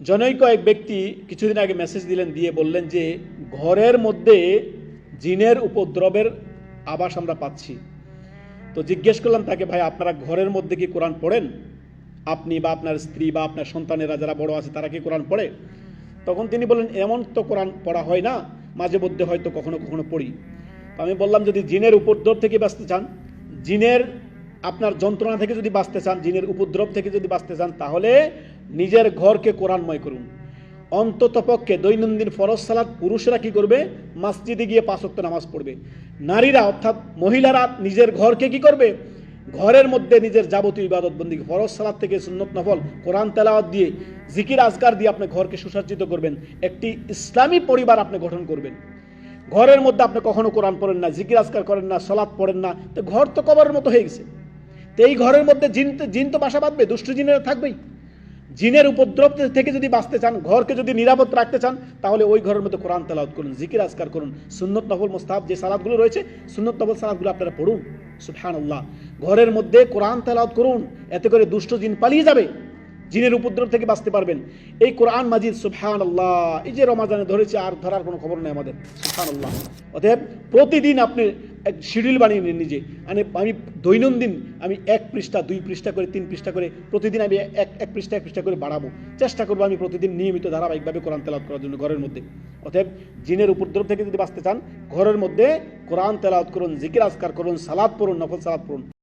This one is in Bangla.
জনৈক এক ব্যক্তি কিছুদিন আগে মেসেজ দিলেন, দিয়ে বললেন যে, ঘরের মধ্যে জিনের উপদ্রবের আবাস আমরা পাচ্ছি। তো জিজ্ঞেস করলাম তাকে, ভাই, আপনারা ঘরের মধ্যে কি কোরআন পড়েন? আপনি বা আপনার স্ত্রী বা আপনার সন্তানেরা যারা বড় আছে, তারা কি কোরআন পড়ে? তখন তিনি বললেন, এমন তো কোরআন পড়া হয় না, মাঝে মধ্যে হয়তো কখনো কখনো পড়ি। আমি বললাম, যদি জিনের উপদ্রব থেকে বাঁচতে চান, জিনের আপনার যন্ত্রণা থেকে যদি বাঁচতে চান, জিনের উপদ্রব থেকে যদি বাঁচতে চান, তাহলে নিজের ঘরকে কোরআনময় করুন। অন্তত পক্ষে দৈনন্দিন ফরজ সালাদ পুরুষরা কি করবে? মসজিদে গিয়ে পাঁচক্ত নামাজ পড়বে। নারীরা অর্থাৎ মহিলারা নিজের ঘরকে কি করবে? ঘরের মধ্যে নিজের যাবতীয় ইবাদত বন্দী ফরজ সালাদ থেকে সুন্নত নফল, কোরআন তেলাওয়াত দিয়ে জিকির, আজকার দিয়ে আপনি ঘরকে সুসজ্জিত করবেন। একটি ইসলামী পরিবার আপনি গঠন করবেন। ঘরের মধ্যে আপনি কখনো কোরআন পড়েন না, জিকির, আজকার করেন না সলাৎ পড়েন না। তো ঘর তো কবরের মতো হয়ে গেছে। তো এই ঘরের মধ্যে জিন তো- জিন তো বাসা বাঁধবে, দুষ্টু জিনেরা থাকবেই। জিনের উপদ্রব থেকে যদি বাঁচতে চান, ঘরকে যদি নিরাপদ রাখতে চান, তাহলে ওই ঘরের মধ্যে কোরআন তেলাওয়াত করুন, জিকির আজকার করুন, সুন্নত নফল মোস্তাব যে সালাদগুলো রয়েছে, সুন্নত নফল সালাদগুলো আপনারা পড়ুন। সুফহান আল্লাহ ঘরের মধ্যে কোরআন তেলাওয়াত করুন, এতে করে দুষ্ট জিন পালিয়ে যাবে, জিনের উপদ্রব থেকে বাঁচতে পারবেন। এই কোরআন মাজিদ সুফহান আল্লাহ এই যে রমাজানে ধরেছে, আর ধরার কোনো খবর নেই আমাদের সুফহান আল্লাহ অতএব প্রতিদিন আপনি এক শিডিউল বানিয়ে নিন নিজে। মানে আমি দৈনন্দিন আমি এক পৃষ্ঠা, দুই পৃষ্ঠা করে, তিন পৃষ্ঠা করে প্রতিদিন আমি এক এক পৃষ্ঠা এক পৃষ্ঠা করে বাড়াবো। চেষ্টা করব আমি প্রতিদিন নিয়মিত ধারাবাহিকভাবে কোরআন তেলাওয়াত করার জন্য ঘরের মধ্যে। অতএব জিনের উপদ্রব থেকে যদি বাঁচতে চান, ঘরের মধ্যে কোরআন তেলাওয়াত করুন, জিকির আজকার করুন, সালাদ পড়ুন নকল সালাদ পড়ুন।